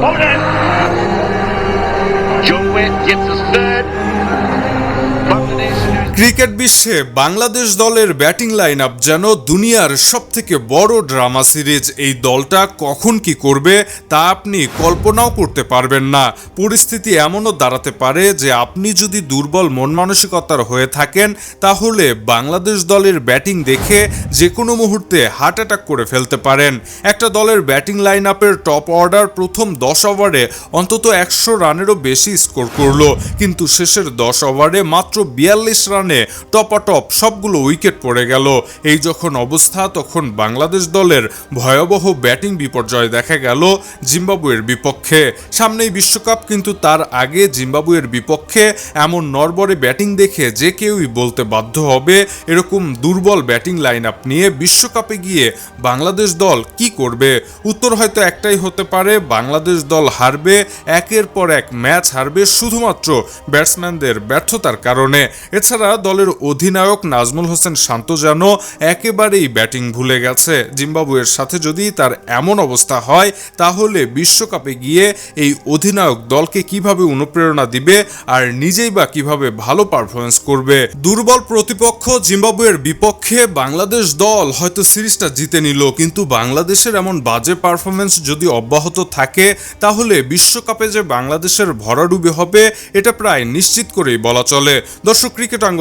Bonan! Joe Witt gets his third. Cricket বিশ্বে বাংলাদেশ দলের batting line up যেন দুনিয়ার সব থেকে বড় ড্রামা সিরিজ। এই দলটা কখন কি করবে তা আপনি কল্পনাও করতে পারবেন না। পরিস্থিতি এমনও দাঁড়াতে পারে যে আপনি যদি দুর্বল মন মানসিকতার হয়ে থাকেন, তাহলে বাংলাদেশ দলের ব্যাটিং দেখে যে কোনো মুহূর্তে হার্ট অ্যাটাক করে ফেলতে পারেন। একটা দলের ব্যাটিং লাইন আপের টপ অর্ডার প্রথম দশ ওভারে অন্তত একশো রানেরও বেশি স্কোর করল। কিন্তু শেষের দশ ওভারে মাত্র বিয়াল্লিশ রানে টপাটপ সবগুলো উইকেট পড়ে গেল। এই যখন অবস্থা, তখন বাংলাদেশ দলের ভয়াবহ ব্যাটিং বিপর্যয় দেখা গেল জিম্বাবুয়ের বিপক্ষে। সামনেই বিশ্বকাপ, কিন্তু তার আগে জিম্বাবুয়ের বিপক্ষে এমন নরবরে ব্যাটিং দেখে যে কেউই বলতে বাধ্য হবে, এরকম দুর্বল ব্যাটিং লাইন আপ নিয়ে বিশ্বকাপে গিয়ে বাংলাদেশ দল কি করবে? উত্তর হয়তো একটাই হতে পারে, বাংলাদেশ দল হারবে, একের পর এক ম্যাচ হারবে শুধুমাত্র ব্যাটসম্যানদের ব্যর্থতার কারণে। এছাড়া দলের অধিনায়ক নাজমুল হোসেন শান্ত যেন একেবারেই ব্যাটিং ভুলে গেছে। জিম্বাবুয়ের সাথে যদি তার এমন অবস্থা হয়, তাহলে বিশ্বকাপে গিয়ে এই অধিনায়ক দলকে কীভাবে অনুপ্রেরণা দিবে আর নিজেই বা কীভাবে ভালো পারফরমেন্স করবে? দুর্বল প্রতিপক্ষ জিম্বাবুয়ের বিপক্ষে বাংলাদেশ দল হয়তো সিরিজটা জিতে নিল, কিন্তু বাংলাদেশের এমন বাজে পারফরমেন্স যদি অব্যাহত থাকে, তাহলে বিশ্বকাপে যে বাংলাদেশের ভরাডুবি হবে, এটা প্রায় নিশ্চিত করেই বলা চলে। দর্শক ক্রিকেট